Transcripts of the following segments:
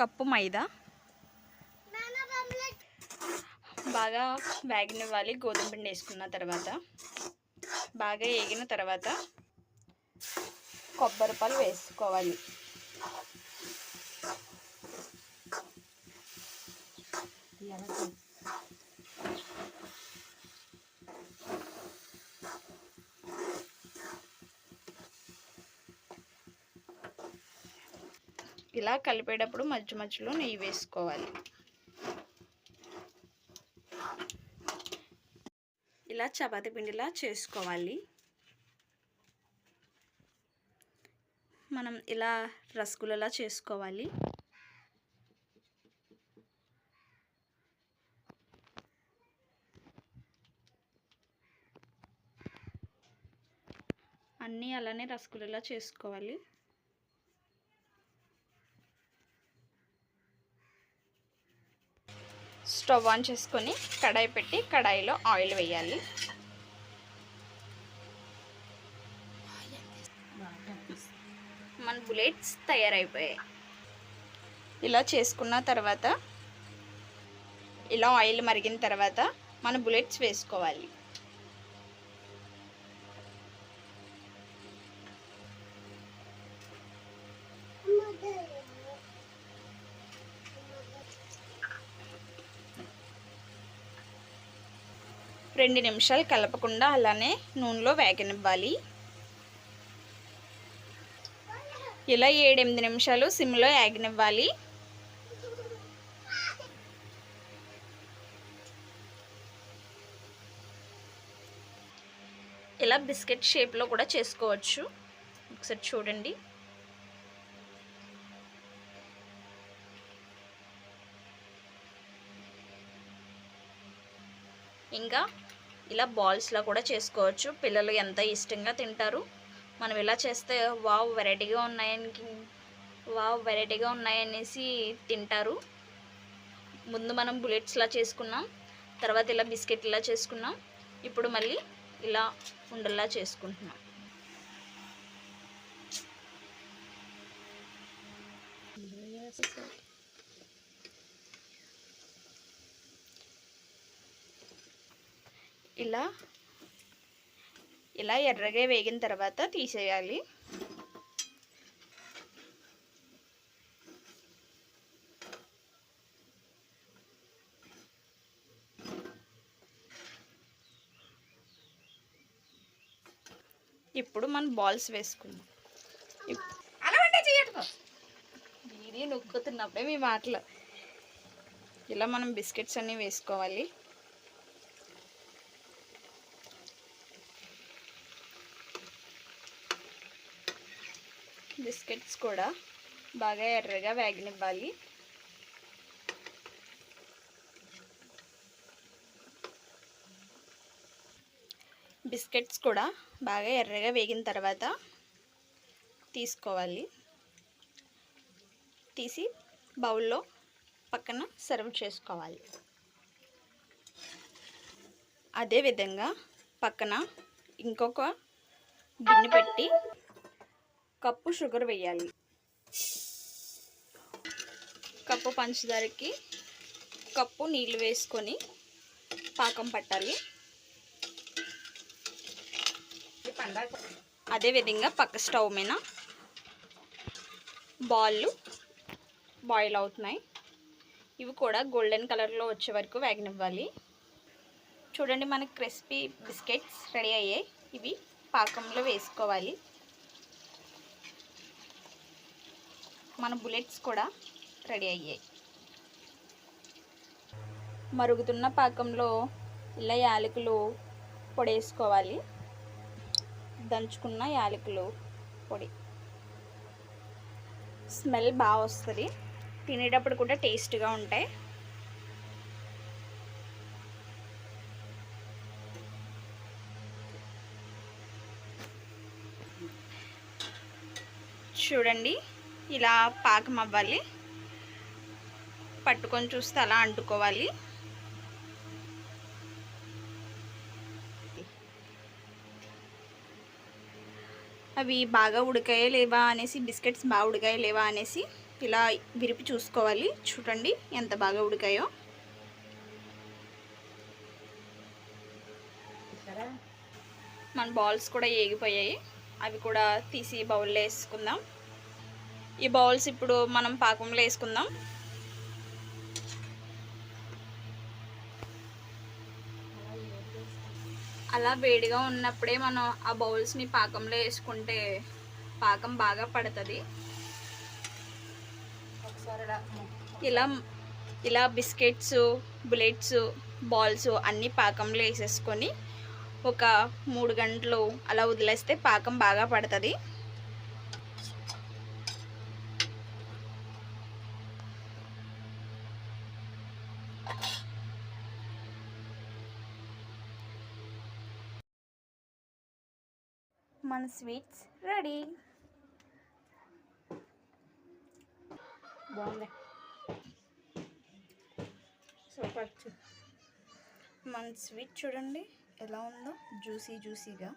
Cup మైదా. బాగా వేగనివ్వాలి గోధుమ పిండి వేసుకున్న తర్వాత బాగా వేగిన తర్వాత కొబ్బరి పాలు వేసుకోవాలి. ఇలా కలిపేటప్పుడు మధ్య మధ్యలో నెయ్యి వేసుకోవాలి. ఇలా చపాతి పిండిలా చేసుకోవాలి. మనం ఇలా రసగుల్లలా చేసుకోవాలి. అన్నీ అలానే రసగుల్లలా చేసుకోవాలి. స్టవ్ ఆన్ చేసుకొని కడాయి పెట్టి కడాయిలో ఆయిల్ వేయాలి. మన బుల్లెట్స్ తయారైపోయాయి. ఇలా చేసుకున్న తర్వాత ఇలా ఆయిల్ మరిగిన తర్వాత మన బుల్లెట్స్ వేసుకోవాలి. రెండు నిమిషాలు కలపకుండా అలానే నూనెలో వేగనివ్వాలి. ఇలా ఏడెనిమిది నిమిషాలు సిమ్లో వేగనివ్వాలి. ఇలా బిస్కెట్ షేప్లో కూడా చేసుకోవచ్చు. ఒకసారి చూడండి. ఇంకా ఇలా బాల్స్లా కూడా చేసుకోవచ్చు. పిల్లలు ఎంత ఇష్టంగా తింటారు. మనం ఇలా చేస్తే వావ్ వెరైటీగా ఉన్నాయని వావ్ వెరైటీగా ఉన్నాయనేసి తింటారు. ముందు మనం బుల్లెట్స్లా చేసుకున్నాం. తర్వాత ఇలా బిస్కెట్లా చేసుకున్నాం. ఇప్పుడు మళ్ళీ ఇలా ఉండల్లా చేసుకుంటున్నాం. ఇలా ఇలా ఎర్రగా వేగిన తర్వాత తీసేయాలి. ఇప్పుడు మనం బాల్స్ వేసుకుందాం. వీడియో నొక్కుతున్నప్పుడే మీ మాటలు. ఇలా మనం బిస్కెట్స్ అన్నీ వేసుకోవాలి. బిస్కెట్స్ కూడా బాగా ఎర్రగా వేగనివ్వాలి. బిస్కెట్స్ కూడా బాగా ఎర్రగా వేగిన తర్వాత తీసుకోవాలి. తీసి బౌల్లో పక్కన సర్వ్ చేసుకోవాలి. అదేవిధంగా పక్కన ఇంకొక గిన్నె పెట్టి కప్పు షుగర్ వేయాలి కప్పు పంచదారకి కప్పు నీళ్ళు వేసుకొని పాకం పట్టాలి. అదేవిధంగా పక్క స్టవ్ మీద బాళ్ళు బాయిల్ అవుతున్నాయి. ఇవి కూడా గోల్డెన్ కలర్లో వచ్చే వరకు వేగనివ్వాలి. చూడండి మనకి క్రిస్పీ బిస్కెట్స్ రెడీ అయ్యాయి. ఇవి పాకంలో వేసుకోవాలి. మన బుల్లెట్స్ కూడా రెడీ అయ్యాయి. మరుగుతున్న పాకంలో ఇలా యాలకులు పొడేసుకోవాలి. దంచుకున్న యాలకులు పొడి. స్మెల్ బాగా వస్తుంది. తినేటప్పుడు కూడా టేస్ట్గా ఉంటాయి. చూడండి. ఇలా పాకం అవ్వాలి. పట్టుకొని చూస్తే అలా అంటుకోవాలి. అవి బాగా ఉడికాయా లేవా అనేసి బిస్కెట్స్ బాగా ఉడికాయా లేవా అనేసి ఇలా విరిపి చూసుకోవాలి. చూడండి ఎంత బాగా ఉడికాయో. మన బాల్స్ కూడా ఏగిపోయాయి. అవి కూడా తీసి బౌల్లో వేసుకుందాం. ఈ బౌల్స్ ఇప్పుడు మనం పాకంలో వేసుకుందాం. అలా వేడిగా ఉన్నప్పుడే మనం ఆ బౌల్స్ని పాకంలో వేసుకుంటే పాకం బాగా పడుతుంది. ఇలా ఇలా బిస్కెట్స్ బుల్లెట్స్ బాల్స్ అన్నీ పాకంలో వేసేసుకొని ఒక మూడు గంటలు అలా వదిలేస్తే పాకం బాగా పడుతుంది. మన స్వీట్స్ రెడీ. బాగుంది. సూపర్ మన స్వీట్ చూడండి ఎలా ఉందో. జ్యూసీ జ్యూసీగా.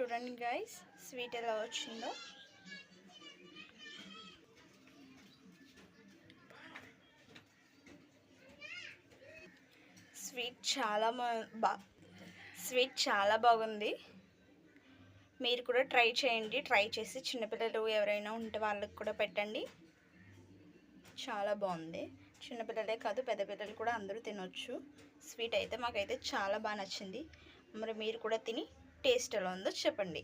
చూడండి గైస్ స్వీట్ ఎలా వచ్చిందో. స్వీట్ చాలా బా- బా స్వీట్ చాలా బాగుంది. మీరు కూడా ట్రై చేయండి ట్రై చేసి చిన్నపిల్లలు ఎవరైనా ఉంటే వాళ్ళకి కూడా పెట్టండి. చాలా బాగుంది. చిన్నపిల్లలే కాదు పెద్ద పిల్లలు కూడా అందరూ తినొచ్చు. స్వీట్ అయితే మాకైతే చాలా బాగా నచ్చింది. మరి మీరు కూడా తిని టేస్ట్ ఎలా ఉందో చెప్పండి.